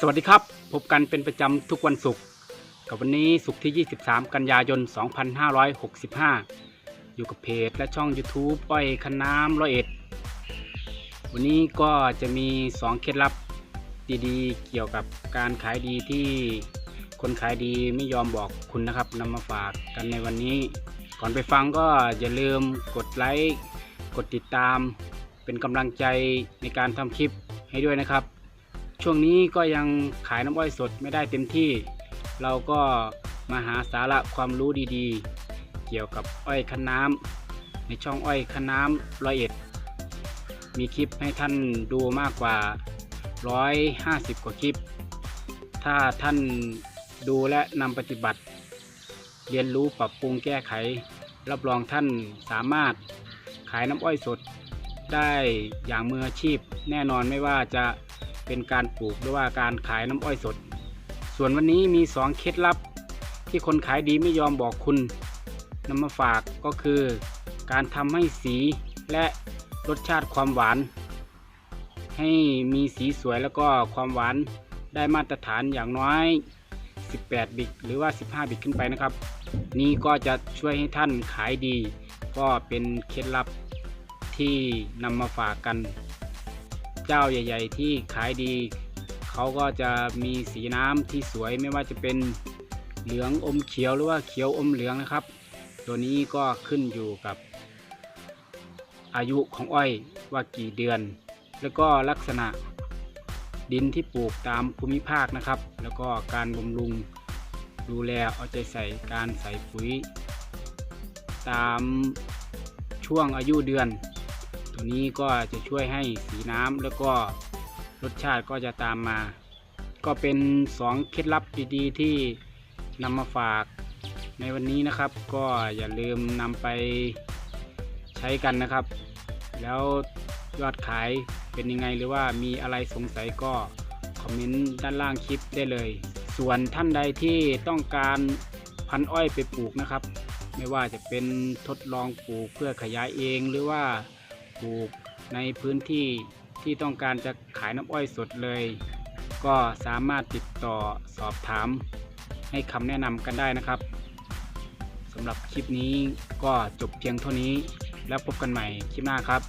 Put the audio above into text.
สวัสดีครับ พบกันเป็นประจำทุกวันศุกร์กับวันนี้ศุกร์ที่ 23 กันยายน 2565 อยู่กับเพจและช่อง YouTube อ้อยคันน้ำร้อยเอ็ด วันนี้ก็จะมี 2 เคล็ดลับดีๆ เกี่ยวกับการขายดีที่คนขายดีไม่ยอมบอกคุณนะครับนำมาฝากกันในวันนี้ ก่อนไปฟังก็อย่าลืมกดไลค์ กดติดตาม เป็นกำลังใจในการทำคลิปให้ด้วยนะครับ ช่วงนี้ก็ยังขายน้ำอ้อยสดไม่ได้เต็มที่ เราก็มาหาสาระความรู้ดีๆ เกี่ยวกับอ้อยคันน้ำในช่องอ้อยคันน้ำร้อยเอ็ด มีคลิปให้ท่านดูมากกว่า 150 กว่าคลิป ถ้าท่านดูและนำปฏิบัติ เรียนรู้ปรับปรุงแก้ไข รับรองท่านสามารถขายน้ำอ้อยสดได้อย่างมืออาชีพแน่นอนไม่ว่าจะ เป็นการปลูกหรือว่าการขายน้ำอ้อยสด ส่วนวันนี้มี 2 เคล็ดลับ ที่คนขายดีไม่ยอมบอกคุณนำมาฝากก็คือ การทำให้สีและรสชาติความหวาน ให้มีสีสวยแล้วก็ความหวานได้มาตรฐานอย่างน้อย 18 บิกหรือว่า 15 บิกขึ้นไปนะครับ นี่ก็จะช่วยให้ท่านขายดี ก็เป็นเคล็ดลับที่นำมาฝากกัน เจ้าใหญ่ ๆ ที่ขายดีเขาก็จะมีสีน้ำที่สวยไม่ว่าจะเป็นเหลืองอมเขียวหรือว่าเขียวอมเหลืองนะครับ ตัวนี้ก็ขึ้นอยู่กับอายุของอ้อยว่ากี่เดือน แล้วก็ลักษณะดินที่ปลูกตามภูมิภาคนะครับ แล้วก็การบำรุงดูแลเอาใจใส่การใส่ปุ๋ย ตามช่วงอายุเดือน ตัวนี้ก็จะช่วยให้สีน้ำแล้วก็รสชาติก็จะตามมา ก็เป็น 2 เคล็ดลับดีๆ ที่นำมาฝากในวันนี้นะครับ ก็อย่าลืมนำไปใช้กันนะครับ แล้วยอดขายเป็นยังไงหรือว่ามีอะไรสงสัยก็คอมเมนต์ด้านล่างคลิปได้เลย ส่วนท่านใดที่ต้องการพันอ้อยไปปลูกนะครับ ไม่ว่าจะเป็นทดลองปลูกเพื่อขยายเองหรือว่า ปลูกในพื้นที่ที่ต้องการจะขายน้ำอ้อยสดเลย ก็สามารถติดต่อสอบถาม ให้คำแนะนำกันได้นะครับสำหรับคลิปนี้ก็จบเพียงเท่านี้ แล้วพบกันใหม่คลิปหน้าครับ